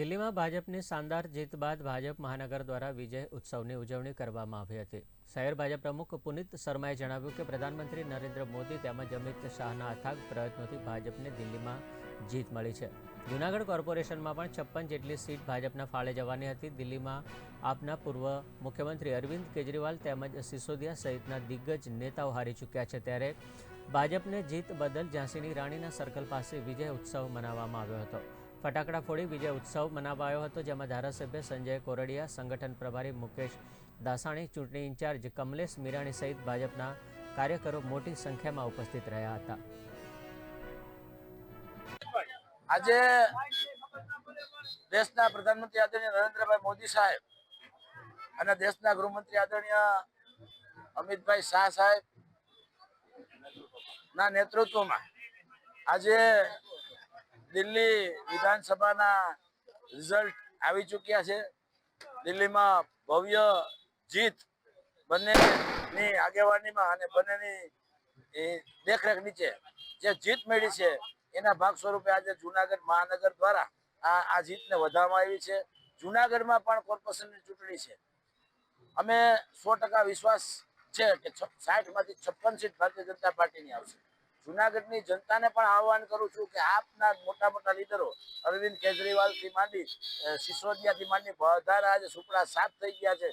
દિલ્હીમાં ભાજપની શાનદાર જીત બાદ ભાજપ મહાનગર દ્વારા વિજય ઉત્સવની ઉજવણી કરવામાં આવી હતી. શહેર ભાજપ પ્રમુખ પુનિત શર્માએ જણાવ્યું કે પ્રધાનમંત્રી નરેન્દ્ર મોદી તેમજ અમિત શાહના અથાગ પ્રયત્નોથી ભાજપને દિલ્હીમાં જીત મળી છે. જૂનાગઢ કોર્પોરેશનમાં પણ છપ્પન જેટલી સીટ ભાજપના ફાળે જવાની હતી. દિલ્હીમાં આપના પૂર્વ મુખ્યમંત્રી અરવિંદ કેજરીવાલ તેમજ સિસોદિયા સહિતના દિગ્ગજ નેતાઓ હારી ચૂક્યા છે. ત્યારે ભાજપને જીત બદલ ઝાંસીની રાણીના સર્કલ પાસે વિજય ઉત્સવ મનાવવામાં આવ્યો હતો. ફટાકડા ફોડી વિજય ઉત્સવ મનાવાયો હતો, જેમાં ધારાસભ્ય સંજય કોરડિયા, સંગઠન પ્રભારી મુકેશ દાસાણી, ચૂંટણી ઇન્ચાર્જ કમલેશ મીરાણી સહિત ભાજપના કાર્યકરો મોટી સંખ્યામાં ઉપસ્થિત રહ્યા હતા. આજે દેશના પ્રધાનમંત્રી આદરણીય નરેન્દ્રભાઈ મોદી સાહેબ અને દેશના ગૃહમંત્રી આદરણીય અમિતભાઈ શાહ સાહેબ ના નેતૃત્વમાં આજે દિલ્હી વિધાનસભાના રિઝલ્ટ આવી ચૂક્યા છે. દિલ્હીમાં ભવ્ય જીત બંનેની આગેવાનીમાં અને બંનેની દેખરેખ નીચે જે જીત મળી છે, એના ભાગ સ્વરૂપે આજે જુનાગઢ મહાનગર દ્વારા આ આ જીતને વધારવામાં આવી છે. જુનાગઢમાં પણ કોર્પોરેશનની ચૂંટણી છે. અમે સો વિશ્વાસ છે કે છ, સાઠમાંથી છપ્પન સીટ ભારતીય જનતા પાર્ટીની આવશે. જુનાગઢની જનતાને પણ આહવાન કરું છું કે આપના મોટા મોટા લીડરો, અરવિંદ કેજરીવાલથી માંડી સિસોદિયાથી માંડી, બધા આજે સુપડા સાફ થઈ ગયા છે.